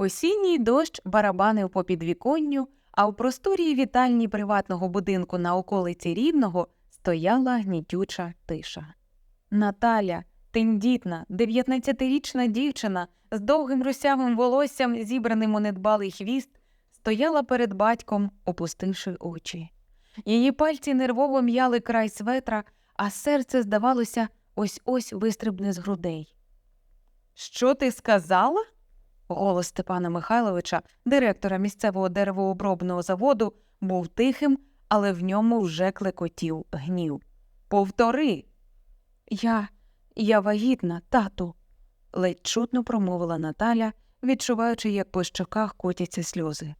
Осінній дощ барабанив по підвіконню, а в просторі вітальні приватного будинку на околиці Рівного стояла гнітюча тиша. Наталя, тендітна, 19-річна дівчина з довгим русявим волоссям, зібраним у недбалий хвіст, стояла перед батьком, опустивши очі. Її пальці нервово м'яли край светра, а серце, здавалося, ось ось вистрибне з грудей. Що ти сказала? Голос Степана Михайловича, директора місцевого деревообробного заводу, був тихим, але в ньому вже клекотів гнів. Повтори. Я. я вагітна, тату, ледь чутно промовила Наталя, відчуваючи, як по щоках котяться сльози.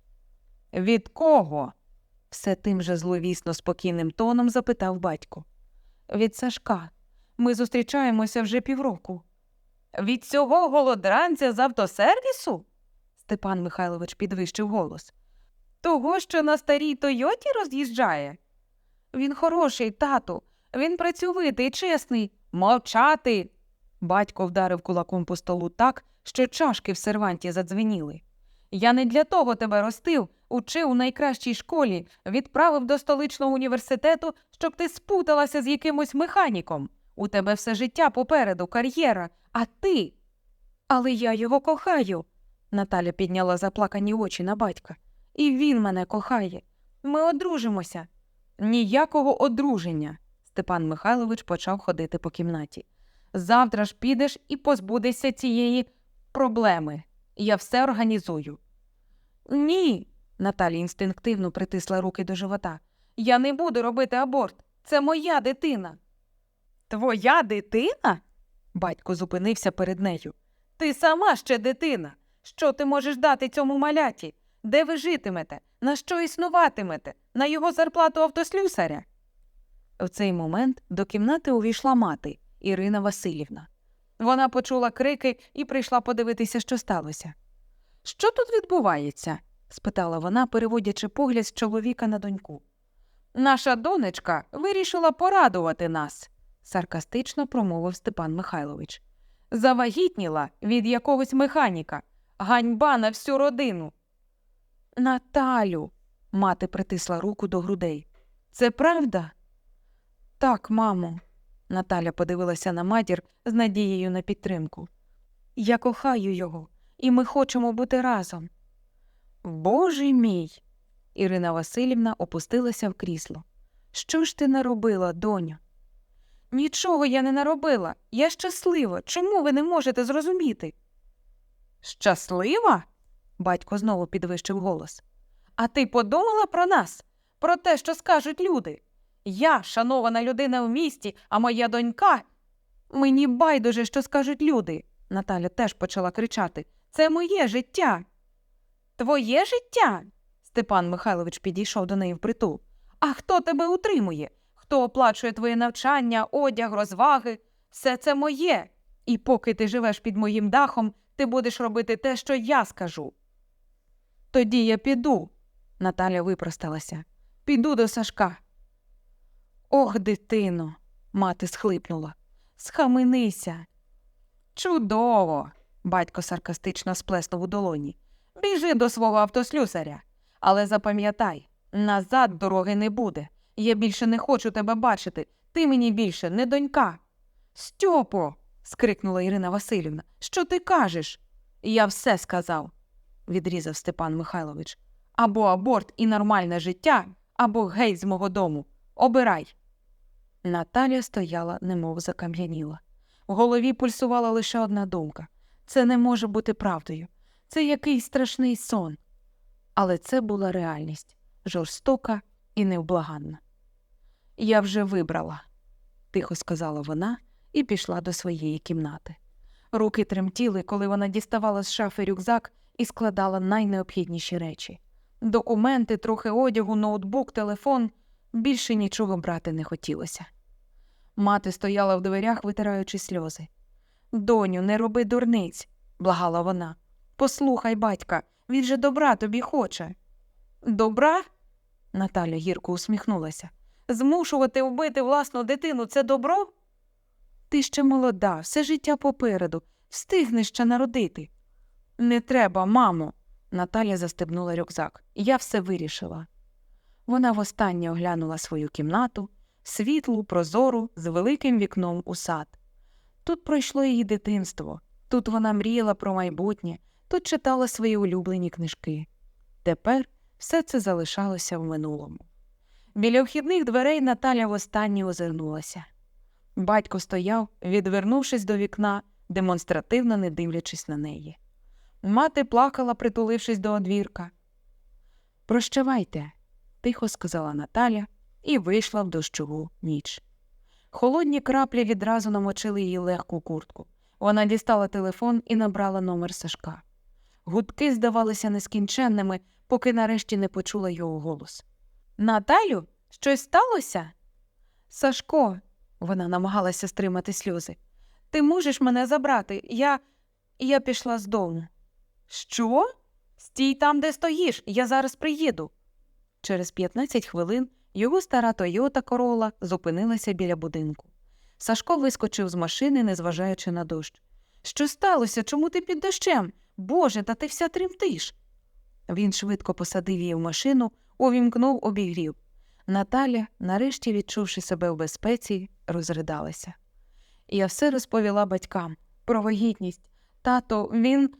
Від кого? все тим же зловісно спокійним тоном запитав батько. Від Сашка. Ми зустрічаємося вже півроку. Від цього голодранця з автосервісу? Степан Михайлович підвищив голос. Того, що на старій Тойоті роз'їжджає? Він хороший, тату, він працьовитий, чесний, мовчати. Батько вдарив кулаком по столу так, що чашки в серванті задзвеніли. Я не для того тебе ростив, учив у найкращій школі, відправив до столичного університету, щоб ти спуталася з якимось механіком. У тебе все життя попереду, кар'єра, а ти. Але я його кохаю. Наталя підняла заплакані очі на батька. І він мене кохає. Ми одружимося. Ніякого одруження. Степан Михайлович почав ходити по кімнаті. Завтра ж підеш і позбудешся цієї проблеми. Я все організую. Ні. Наталя інстинктивно притисла руки до живота. Я не буду робити аборт. Це моя дитина. Твоя дитина? Батько зупинився перед нею. Ти сама ще дитина. Що ти можеш дати цьому маляті? Де ви житимете? На що існуватимете? На його зарплату автослюсаря? В цей момент до кімнати увійшла мати Ірина Васильівна. Вона почула крики і прийшла подивитися, що сталося. Що тут відбувається? спитала вона, переводячи погляд з чоловіка на доньку. Наша донечка вирішила порадувати нас, саркастично промовив Степан Михайлович. Завагітніла від якогось механіка. Ганьба на всю родину. Наталю. Мати притисла руку до грудей. Це правда? Так, мамо. Наталя подивилася на матір з надією на підтримку. Я кохаю його, і ми хочемо бути разом. Боже мій. Ірина Васильівна опустилася в крісло. Що ж ти наробила, доню? Нічого я не наробила. Я щаслива. Чому ви не можете зрозуміти? Щаслива? Батько знову підвищив голос. А ти подумала про нас, про те, що скажуть люди? Я, шанована людина в місті, а моя донька. Мені байдуже, що скажуть люди. Наталя теж почала кричати. Це моє життя. Твоє життя? Степан Михайлович підійшов до неї впритул. А хто тебе утримує? Хто оплачує твоє навчання, одяг, розваги? Все це моє. І поки ти живеш під моїм дахом, ти будеш робити те, що я скажу. Тоді я піду, Наталя випросталася. Піду до Сашка. Ох, дитино, мати схлипнула. Схаменися. Чудово. Батько саркастично сплеснув у долоні. Біжи до свого автослюсаря. Але запам'ятай, назад дороги не буде. Я більше не хочу тебе бачити. Ти мені більше не донька. Стьопо. скрикнула Ірина Васильівна. Що ти кажеш? Я все сказав, відрізав Степан Михайлович. Або аборт і нормальне життя, або геть з мого дому. Обирай. Наталя стояла, немов закам'яніла. В голові пульсувала лише одна думка це не може бути правдою. Це якийсь страшний сон. Але це була реальність жорстока і невблаганна. Я вже вибрала, тихо сказала вона і пішла до своєї кімнати. Руки тремтіли, коли вона діставала з шафи рюкзак і складала найнеобхідніші речі. Документи, трохи одягу, ноутбук, телефон більше нічого брати не хотілося. Мати стояла в дверях, витираючи сльози. Доню, не роби дурниць, благала вона. Послухай, батька, він же добра тобі хоче. Добра? Наталя гірко усміхнулася. Змушувати вбити власну дитину це добро? Ти ще молода, все життя попереду, встигнеш ще народити. Не треба, мамо. Наталя застебнула рюкзак. Я все вирішила. Вона востаннє оглянула свою кімнату, світлу, прозору, з великим вікном у сад. Тут пройшло її дитинство, тут вона мріяла про майбутнє, тут читала свої улюблені книжки. Тепер все це залишалося в минулому. Біля вхідних дверей Наталя востаннє озирнулася. Батько стояв, відвернувшись до вікна, демонстративно не дивлячись на неї. Мати плакала, притулившись до одвірка. Прощавайте, тихо сказала Наталя і вийшла в дощову ніч. Холодні краплі відразу намочили її легку куртку. Вона дістала телефон і набрала номер Сашка. Гудки здавалися нескінченними, поки нарешті не почула його голос. Наталю, щось сталося? Сашко, вона намагалася стримати сльози. Ти можеш мене забрати. Я. Я пішла з дому. Що? Стій там, де стоїш, я зараз приїду. Через 15 хвилин його стара Тойота Корола зупинилася біля будинку. Сашко вискочив з машини, незважаючи на дощ. Що сталося? Чому ти під дощем? Боже, та ти вся тремтиш. Він швидко посадив її в машину, увімкнув обігрів. Наталя, нарешті відчувши себе в безпеці, розридалася. Я все розповіла батькам про вагітність. Тато, він.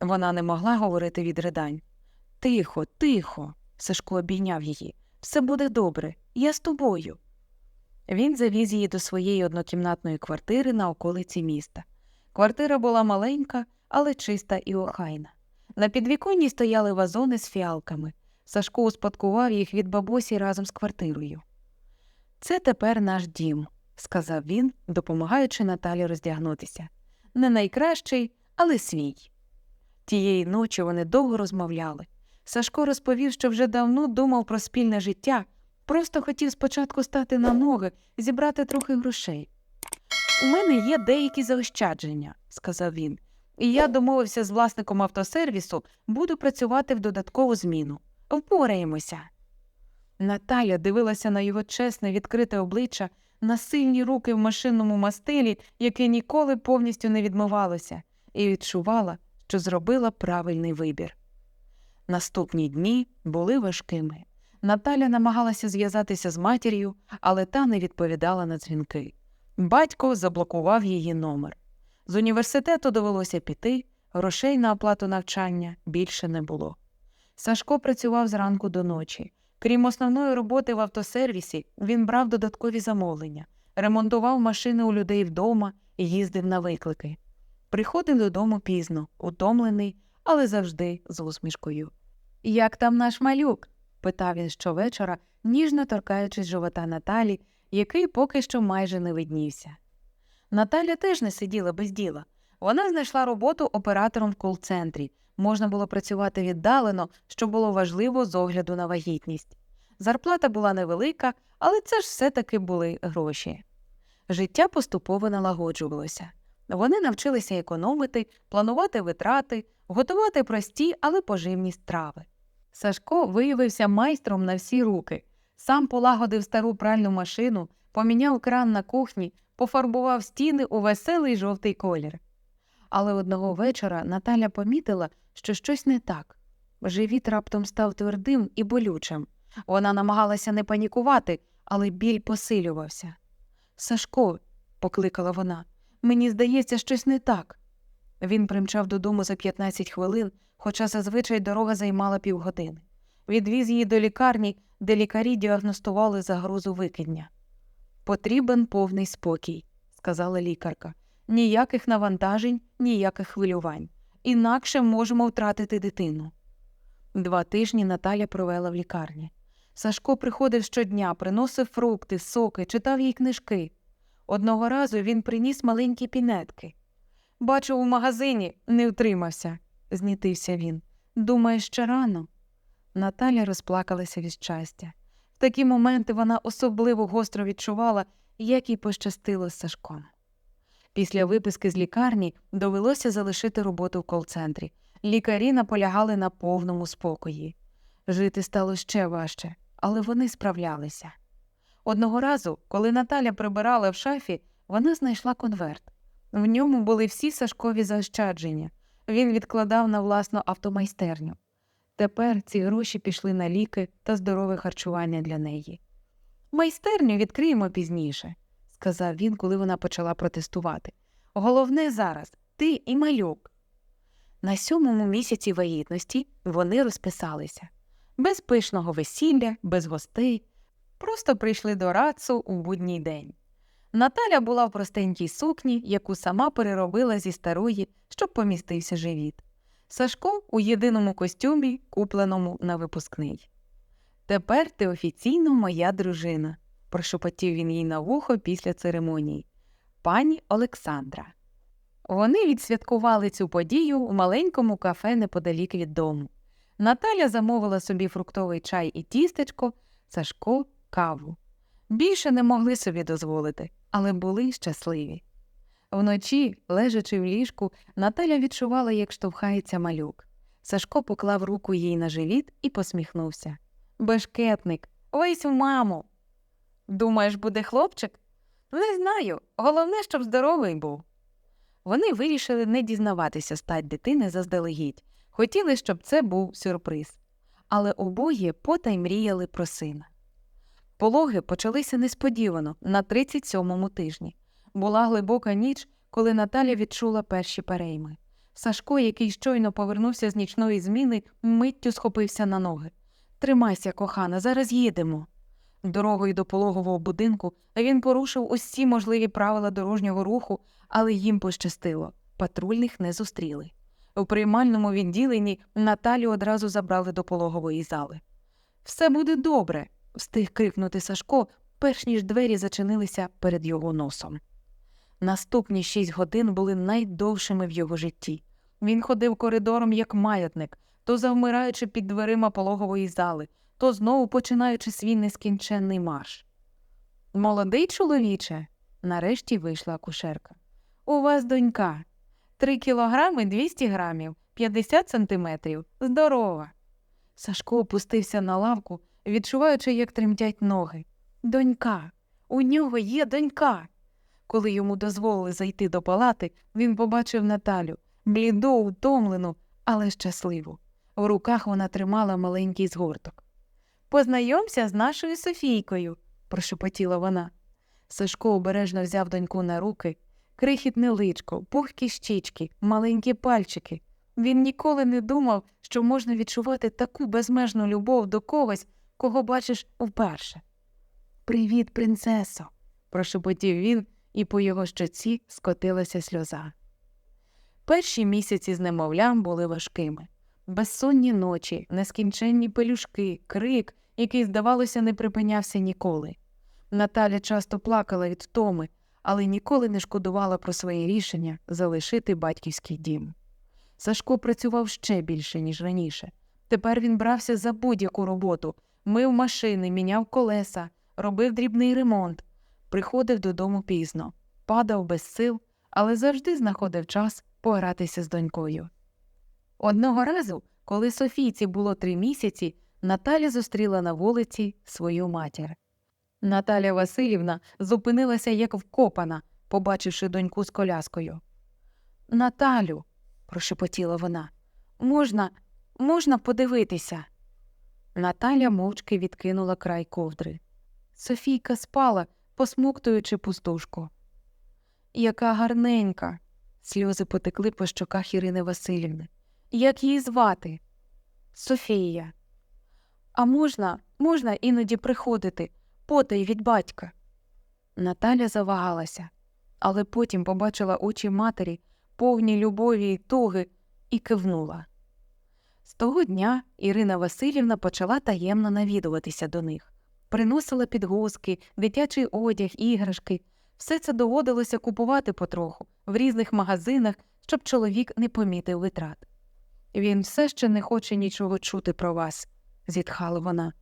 Вона не могла говорити від ридань. Тихо, тихо. Сашко обійняв її. Все буде добре, я з тобою. Він завіз її до своєї однокімнатної квартири на околиці міста. Квартира була маленька, але чиста і охайна. На підвіконні стояли вазони з фіалками. Сашко успадкував їх від бабусі разом з квартирою. Це тепер наш дім, сказав він, допомагаючи Наталі роздягнутися. Не найкращий, але свій. Тієї ночі вони довго розмовляли. Сашко розповів, що вже давно думав про спільне життя, просто хотів спочатку стати на ноги, зібрати трохи грошей. У мене є деякі заощадження, сказав він, і я домовився з власником автосервісу, буду працювати в додаткову зміну. Впораємося. Наталя дивилася на його чесне, відкрите обличчя, на сильні руки в машинному мастилі, яке ніколи повністю не відмивалося, і відчувала, що зробила правильний вибір. Наступні дні були важкими. Наталя намагалася зв'язатися з матір'ю, але та не відповідала на дзвінки. Батько заблокував її номер. З університету довелося піти, грошей на оплату навчання більше не було. Сашко працював зранку до ночі. Крім основної роботи в автосервісі, він брав додаткові замовлення, ремонтував машини у людей вдома і їздив на виклики. Приходив додому пізно, утомлений, але завжди з усмішкою. Як там наш малюк? питав він щовечора, ніжно торкаючись живота Наталі, який поки що майже не виднівся. Наталя теж не сиділа без діла. Вона знайшла роботу оператором в кол-центрі. Можна було працювати віддалено, що було важливо з огляду на вагітність. Зарплата була невелика, але це ж все таки були гроші. Життя поступово налагоджувалося. Вони навчилися економити, планувати витрати, готувати прості, але поживні страви. Сашко виявився майстром на всі руки. Сам полагодив стару пральну машину, поміняв кран на кухні, пофарбував стіни у веселий жовтий колір. Але одного вечора Наталя помітила, що щось не так. Живіт раптом став твердим і болючим. Вона намагалася не панікувати, але біль посилювався. Сашко, покликала вона, мені здається, щось не так. Він примчав додому за 15 хвилин, хоча зазвичай дорога займала півгодини. Відвіз її до лікарні, де лікарі діагностували загрозу викидня. Потрібен повний спокій, сказала лікарка. Ніяких навантажень, ніяких хвилювань. Інакше можемо втратити дитину. Два тижні Наталя провела в лікарні. Сашко приходив щодня, приносив фрукти, соки, читав їй книжки. Одного разу він приніс маленькі пінетки. Бачив у магазині, не втримався, знітився він. Думає, ще рано. Наталя розплакалася від щастя. В такі моменти вона особливо гостро відчувала, як їй пощастило з Сашком. Після виписки з лікарні довелося залишити роботу в кол-центрі. Лікарі наполягали на повному спокої. Жити стало ще важче, але вони справлялися. Одного разу, коли Наталя прибирала в шафі, вона знайшла конверт. В ньому були всі Сашкові заощадження. він відкладав на власну автомайстерню. Тепер ці гроші пішли на ліки та здорове харчування для неї. Майстерню відкриємо пізніше, сказав він, коли вона почала протестувати. Головне зараз ти і малюк. На сьомому місяці вагітності вони розписалися без пишного весілля, без гостей, просто прийшли до рацу у будній день. Наталя була в простенькій сукні, яку сама переробила зі старої, щоб помістився живіт. Сашко у єдиному костюмі, купленому на випускний. Тепер ти офіційно моя дружина, прошепотів він їй на вухо після церемонії. Пані Олександра. Вони відсвяткували цю подію у маленькому кафе неподалік від дому. Наталя замовила собі фруктовий чай і тістечко, Сашко каву. Більше не могли собі дозволити, але були щасливі. Вночі, лежачи в ліжку, Наталя відчувала, як штовхається малюк. Сашко поклав руку їй на живіт і посміхнувся. Бешкетник, ось в маму. Думаєш, буде хлопчик? Не знаю. Головне, щоб здоровий був. Вони вирішили не дізнаватися стать дитини заздалегідь. Хотіли, щоб це був сюрприз. Але обоє потай мріяли про сина. Пологи почалися несподівано на 37-му тижні. Була глибока ніч, коли Наталя відчула перші перейми. Сашко, який щойно повернувся з нічної зміни, миттю схопився на ноги. Тримайся, кохана, зараз їдемо. Дорогою до пологового будинку він порушив усі можливі правила дорожнього руху, але їм пощастило патрульних не зустріли. У приймальному відділенні Наталю одразу забрали до пологової зали. Все буде добре, встиг крикнути Сашко, перш ніж двері зачинилися перед його носом. Наступні шість годин були найдовшими в його житті. Він ходив коридором як маятник, то завмираючи під дверима пологової зали, то знову починаючи свій нескінченний марш. Молодий чоловіче, нарешті вийшла акушерка. У вас донька. Три кілограми 200 грамів, 50 сантиметрів. Здорова. Сашко опустився на лавку, відчуваючи, як тремтять ноги. Донька. У нього є донька. Коли йому дозволили зайти до палати, він побачив Наталю, бліду, утомлену, але щасливу. В руках вона тримала маленький згорток. Познайомся з нашою Софійкою, прошепотіла вона. Сашко обережно взяв доньку на руки, крихітне личко, пухкі щічки, маленькі пальчики. Він ніколи не думав, що можна відчувати таку безмежну любов до когось, кого бачиш вперше. Привіт, принцесо, прошепотів він, і по його щоці скотилася сльоза. Перші місяці з немовлям були важкими. Безсонні ночі, нескінченні пелюшки, крик, який, здавалося, не припинявся ніколи. Наталя часто плакала від втоми, але ніколи не шкодувала про своє рішення залишити батьківський дім. Сашко працював ще більше, ніж раніше. Тепер він брався за будь-яку роботу, мив машини, міняв колеса, робив дрібний ремонт, приходив додому пізно, падав без сил, але завжди знаходив час погратися з донькою. Одного разу, коли Софійці було три місяці, Наталя зустріла на вулиці свою матір. Наталя Васильівна зупинилася як вкопана, побачивши доньку з коляскою. Наталю, прошепотіла вона, можна, можна подивитися. Наталя мовчки відкинула край ковдри. Софійка спала, посмоктуючи пустушку. Яка гарненька. Сльози потекли по щоках Ірини Васильівни. Як її звати? Софія. А можна, можна іноді приходити, потай від батька. Наталя завагалася, але потім побачила очі матері, повні любові й туги, і кивнула. З того дня Ірина Васильівна почала таємно навідуватися до них, приносила підгузки, дитячий одяг, іграшки. Все це доводилося купувати потроху в різних магазинах, щоб чоловік не помітив витрат. Він все ще не хоче нічого чути про вас, зітхала вона.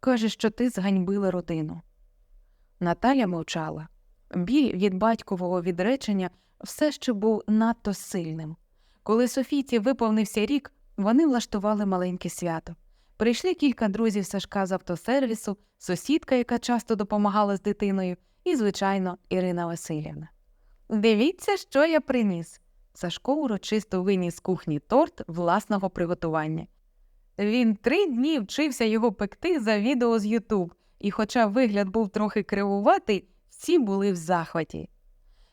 Каже, що ти зганьбила родину. Наталя мовчала. Біль від батькового відречення все ще був надто сильним. Коли Софійці виповнився рік, вони влаштували маленьке свято. Прийшли кілька друзів Сашка з автосервісу, сусідка, яка часто допомагала з дитиною, і, звичайно, Ірина Васильівна. Дивіться, що я приніс, Сашко урочисто виніс з кухні торт власного приготування. Він три дні вчився його пекти за відео з Ютуб, і, хоча вигляд був трохи кривуватий, всі були в захваті.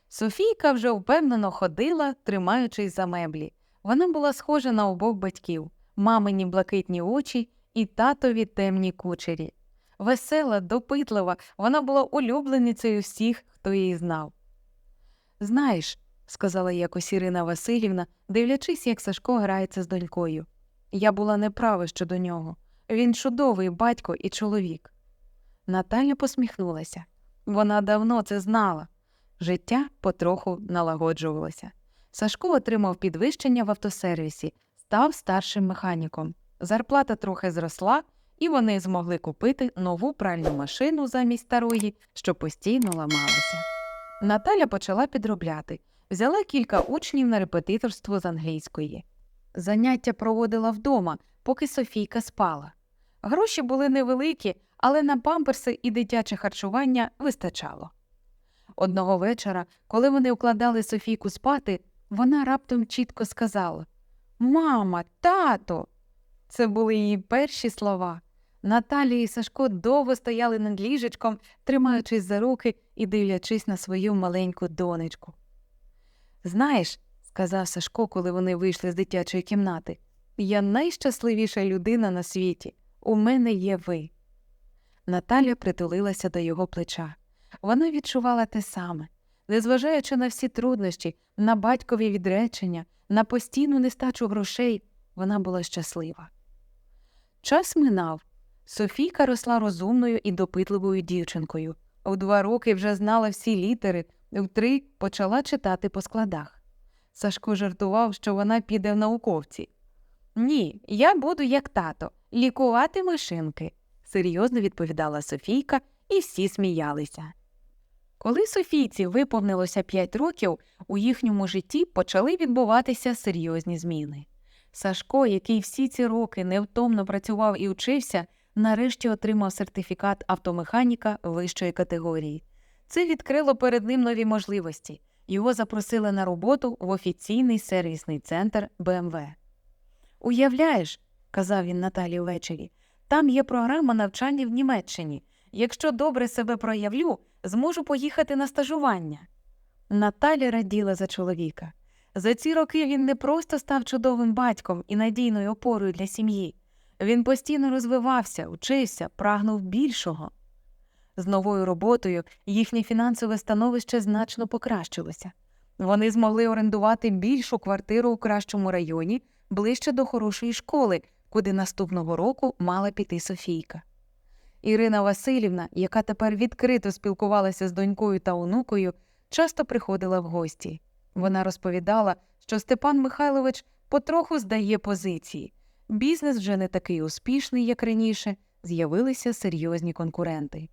Софійка вже впевнено ходила, тримаючись за меблі. Вона була схожа на обох батьків мамині блакитні очі і татові темні кучері. Весела, допитлива, вона була улюбленицею всіх, хто її знав. Знаєш, сказала якось Ірина Васильівна, дивлячись, як Сашко грається з донькою. Я була неправа щодо нього. Він чудовий батько і чоловік. Наталя посміхнулася. Вона давно це знала. Життя потроху налагоджувалося. Сашко отримав підвищення в автосервісі, став старшим механіком. Зарплата трохи зросла, і вони змогли купити нову пральну машину замість старої, що постійно ламалася. Наталя почала підробляти, взяла кілька учнів на репетиторство з англійської. Заняття проводила вдома, поки Софійка спала. Гроші були невеликі, але на памперси і дитяче харчування вистачало. Одного вечора, коли вони укладали Софійку спати, вона раптом чітко сказала Мама, тато. Це були її перші слова. Наталія і Сашко довго стояли над ліжечком, тримаючись за руки і дивлячись на свою маленьку донечку. Знаєш, сказав Сашко, коли вони вийшли з дитячої кімнати, я найщасливіша людина на світі. У мене є ви. Наталя притулилася до його плеча. Вона відчувала те саме. Незважаючи на всі труднощі, на батькові відречення, на постійну нестачу грошей, вона була щаслива. Час минав. Софійка росла розумною і допитливою дівчинкою. У два роки вже знала всі літери, в три почала читати по складах. Сашко жартував, що вона піде в науковці. Ні, я буду як тато, лікувати машинки, серйозно відповідала Софійка, і всі сміялися. Коли Софійці виповнилося п'ять років, у їхньому житті почали відбуватися серйозні зміни. Сашко, який всі ці роки невтомно працював і вчився, нарешті отримав сертифікат автомеханіка вищої категорії. Це відкрило перед ним нові можливості. Його запросили на роботу в офіційний сервісний центр БМВ. Уявляєш, казав він Наталі ввечері, там є програма навчання в Німеччині. Якщо добре себе проявлю, зможу поїхати на стажування. Наталя раділа за чоловіка. За ці роки він не просто став чудовим батьком і надійною опорою для сім'ї. Він постійно розвивався, учився, прагнув більшого. З новою роботою їхнє фінансове становище значно покращилося. Вони змогли орендувати більшу квартиру у кращому районі, ближче до хорошої школи, куди наступного року мала піти Софійка. Ірина Васильівна, яка тепер відкрито спілкувалася з донькою та онукою, часто приходила в гості. Вона розповідала, що Степан Михайлович потроху здає позиції. Бізнес вже не такий успішний, як раніше, з'явилися серйозні конкуренти.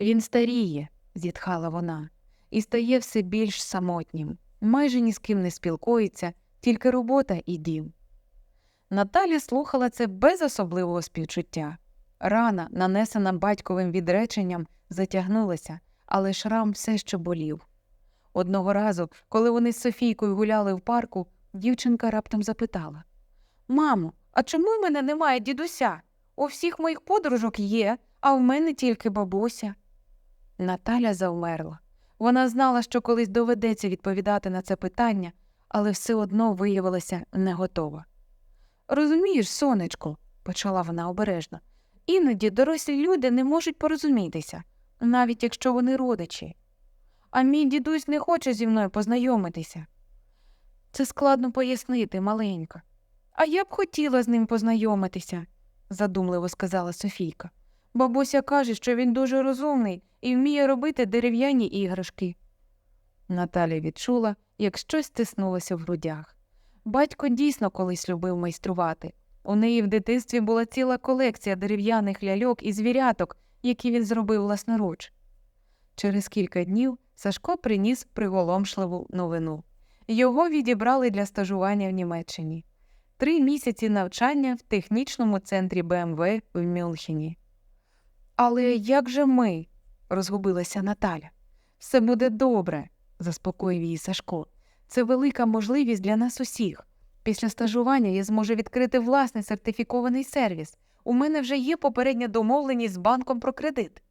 Він старіє, зітхала вона, і стає все більш самотнім, майже ні з ким не спілкується, тільки робота і дім. Наталя слухала це без особливого співчуття. Рана, нанесена батьковим відреченням, затягнулася, але шрам все ще болів. Одного разу, коли вони з Софійкою гуляли в парку, дівчинка раптом запитала Мамо, а чому в мене немає дідуся? У всіх моїх подружок є, а в мене тільки бабуся. Наталя завмерла. Вона знала, що колись доведеться відповідати на це питання, але все одно виявилася не готова. Розумієш, сонечко, почала вона обережно, іноді дорослі люди не можуть порозумітися, навіть якщо вони родичі. А мій дідусь не хоче зі мною познайомитися. Це складно пояснити, маленька. А я б хотіла з ним познайомитися, задумливо сказала Софійка. Бабуся каже, що він дуже розумний і вміє робити дерев'яні іграшки. Наталя відчула, як щось стиснулося в грудях. Батько дійсно колись любив майструвати. У неї в дитинстві була ціла колекція дерев'яних ляльок і звіряток, які він зробив власноруч. Через кілька днів Сашко приніс приголомшливу новину. Його відібрали для стажування в Німеччині. Три місяці навчання в технічному центрі БМВ в Мюнхені. Але як же ми? розгубилася Наталя. Все буде добре, заспокоїв її Сашко. Це велика можливість для нас усіх. Після стажування я зможу відкрити власний сертифікований сервіс. У мене вже є попередня домовленість з банком про кредит.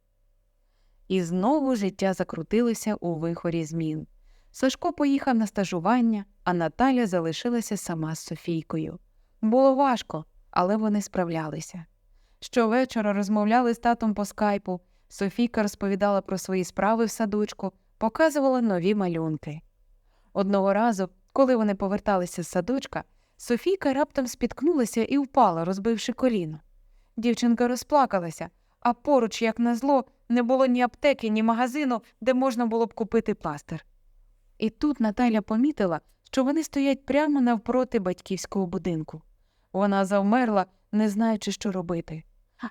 І знову життя закрутилося у вихорі змін. Сашко поїхав на стажування, а Наталя залишилася сама з Софійкою. Було важко, але вони справлялися. Щовечора розмовляли з татом по скайпу. Софійка розповідала про свої справи в садочку, показувала нові малюнки. Одного разу, коли вони поверталися з садочка, Софійка раптом спіткнулася і впала, розбивши коліно. Дівчинка розплакалася, а поруч, як назло, не було ні аптеки, ні магазину, де можна було б купити пластир. І тут Наталя помітила, що вони стоять прямо навпроти батьківського будинку. Вона завмерла, не знаючи, що робити.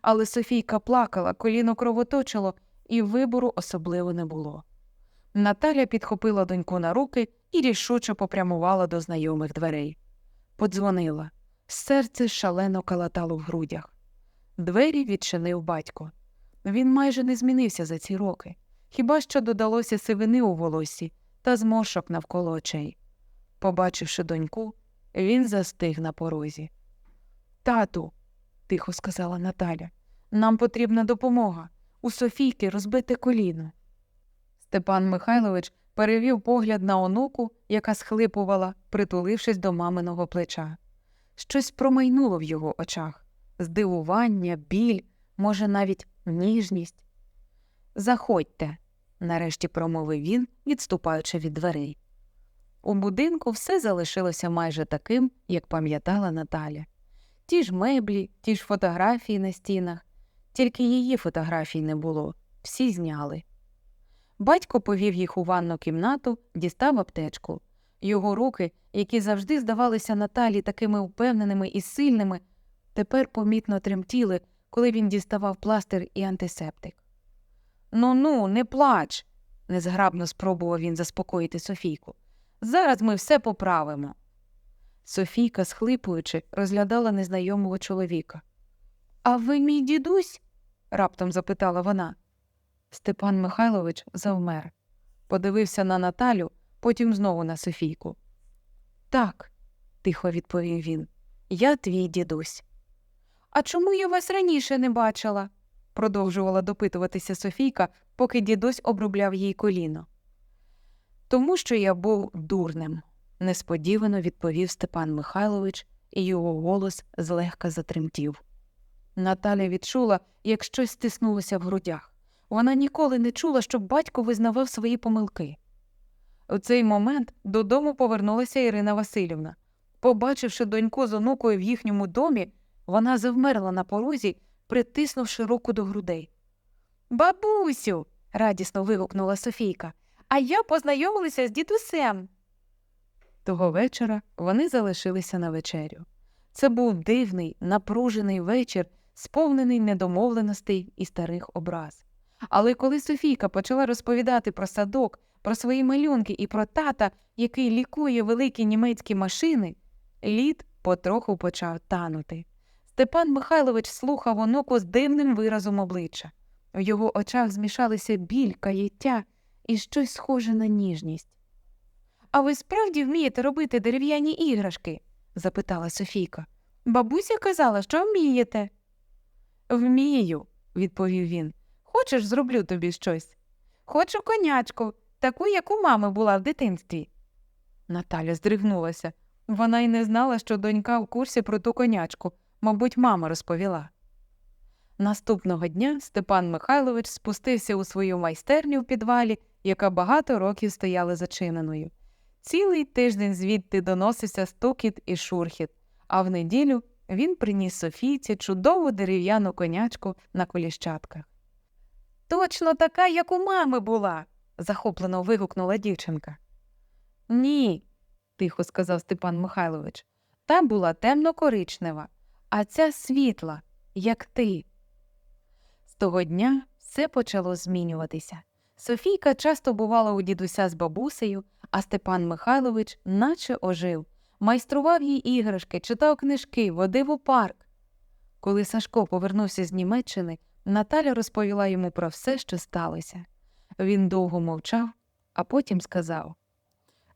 Але Софійка плакала, коліно кровоточило, і вибору особливо не було. Наталя підхопила доньку на руки і рішуче попрямувала до знайомих дверей. Подзвонила. Серце шалено калатало в грудях. Двері відчинив батько. Він майже не змінився за ці роки, хіба що додалося сивини у волосі та зморшок навколо очей. Побачивши доньку, він застиг на порозі. Тату, тихо сказала Наталя, нам потрібна допомога. У Софійки розбите коліно. Степан Михайлович перевів погляд на онуку, яка схлипувала, притулившись до маминого плеча. Щось промайнуло в його очах здивування, біль, може, навіть ніжність. Заходьте, нарешті промовив він, відступаючи від дверей. У будинку все залишилося майже таким, як пам'ятала Наталя. Ті ж меблі, ті ж фотографії на стінах, тільки її фотографій не було, всі зняли. Батько повів їх у ванну кімнату, дістав аптечку. Його руки, які завжди здавалися Наталі такими впевненими і сильними, тепер помітно тремтіли, коли він діставав пластир і антисептик. Ну ну, не плач, незграбно спробував він заспокоїти Софійку. Зараз ми все поправимо. Софійка, схлипуючи, розглядала незнайомого чоловіка. А ви мій дідусь? раптом запитала вона. Степан Михайлович завмер, подивився на Наталю, потім знову на Софійку. Так, тихо відповів він, я твій дідусь. А чому я вас раніше не бачила? продовжувала допитуватися Софійка, поки дідусь обробляв їй коліно. Тому що я був дурним, несподівано відповів Степан Михайлович, і його голос злегка затремтів. Наталя відчула, як щось стиснулося в грудях. Вона ніколи не чула, щоб батько визнавав свої помилки. У цей момент додому повернулася Ірина Васильівна. Побачивши доньку з онукою в їхньому домі, вона завмерла на порозі, притиснувши руку до грудей. Бабусю. радісно вигукнула Софійка. А я познайомилася з дідусем. Того вечора вони залишилися на вечерю. Це був дивний, напружений вечір, сповнений недомовленостей і старих образ. Але коли Софійка почала розповідати про садок, про свої малюнки і про тата, який лікує великі німецькі машини, лід потроху почав танути. Степан Михайлович слухав онуку з дивним виразом обличчя. В його очах змішалися біль, каяття і щось схоже на ніжність. А ви справді вмієте робити дерев'яні іграшки? запитала Софійка. Бабуся казала, що вмієте. Вмію, відповів він. Хочеш, зроблю тобі щось? Хочу конячку, таку, як у мами була в дитинстві. Наталя здригнулася. Вона й не знала, що донька в курсі про ту конячку, мабуть, мама розповіла. Наступного дня Степан Михайлович спустився у свою майстерню в підвалі, яка багато років стояла зачиненою. Цілий тиждень звідти доносився стукіт і шурхіт, а в неділю він приніс Софійці чудову дерев'яну конячку на коліщатках. Точно така, як у мами була. захоплено вигукнула дівчинка. Ні, тихо сказав Степан Михайлович. Та була темно-коричнева, а ця світла, як ти. З того дня все почало змінюватися. Софійка часто бувала у дідуся з бабусею, а Степан Михайлович наче ожив, майстрував їй іграшки, читав книжки, водив у парк. Коли Сашко повернувся з Німеччини, Наталя розповіла йому про все, що сталося. Він довго мовчав, а потім сказав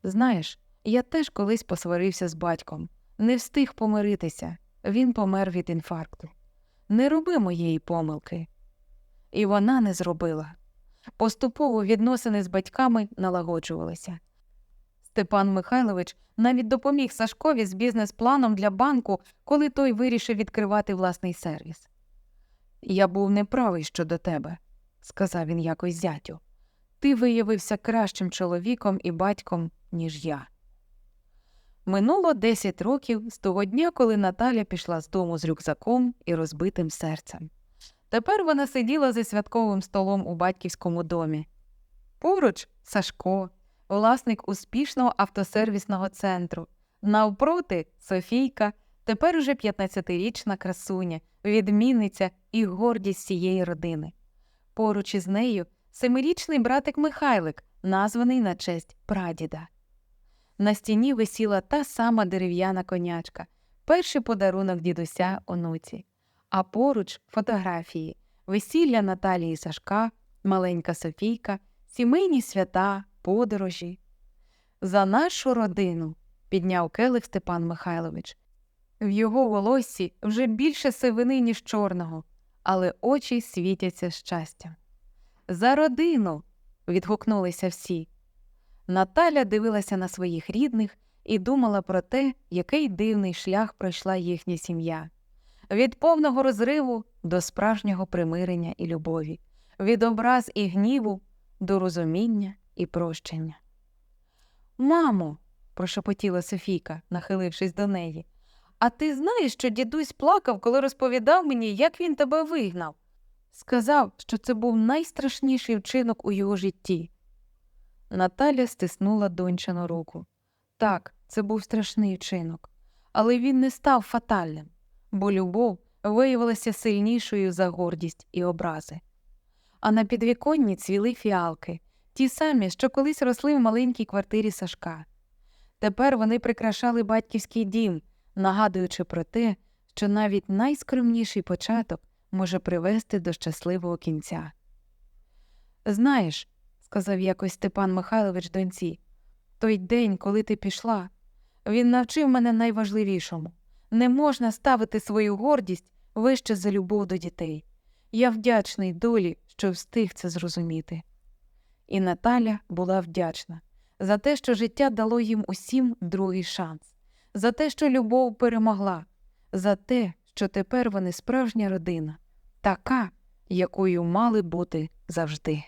Знаєш, Я теж колись посварився з батьком, не встиг помиритися. Він помер від інфаркту. Не роби моєї помилки. І вона не зробила. Поступово відносини з батьками налагоджувалися. Степан Михайлович навіть допоміг Сашкові з бізнес-планом для банку, коли той вирішив відкривати власний сервіс. Я був неправий щодо тебе, сказав він якось зятю. Ти виявився кращим чоловіком і батьком, ніж я. Минуло 10 років з того дня, коли Наталя пішла з дому з рюкзаком і розбитим серцем. Тепер вона сиділа за святковим столом у батьківському домі. Поруч Сашко, власник успішного автосервісного центру. Навпроти Софійка, тепер уже 15-річна красуня, відмінниця і гордість цієї родини. Поруч із нею семирічний братик Михайлик, названий на честь прадіда. На стіні висіла та сама дерев'яна конячка, перший подарунок дідуся онуці, а поруч фотографії, весілля Наталії Сашка, маленька Софійка, сімейні свята, подорожі. За нашу родину, підняв келих Степан Михайлович. В його волоссі вже більше сивини, ніж чорного, але очі світяться щастям. За родину. відгукнулися всі. Наталя дивилася на своїх рідних і думала про те, який дивний шлях пройшла їхня сім'я від повного розриву до справжнього примирення і любові, від образ і гніву до розуміння і прощення. Мамо, прошепотіла Софійка, нахилившись до неї, а ти знаєш, що дідусь плакав, коли розповідав мені, як він тебе вигнав. Сказав, що це був найстрашніший вчинок у його житті. Наталя стиснула дончину руку. Так, це був страшний вчинок, але він не став фатальним, бо любов виявилася сильнішою за гордість і образи. А на підвіконні цвіли фіалки, ті самі, що колись росли в маленькій квартирі Сашка. Тепер вони прикрашали батьківський дім, нагадуючи про те, що навіть найскромніший початок може привести до щасливого кінця. Знаєш, сказав якось Степан Михайлович доньці, той день, коли ти пішла, він навчив мене найважливішому не можна ставити свою гордість вище за любов до дітей. Я вдячний долі, що встиг це зрозуміти. І Наталя була вдячна за те, що життя дало їм усім другий шанс, за те, що любов перемогла, за те, що тепер вони справжня родина, така, якою мали бути завжди.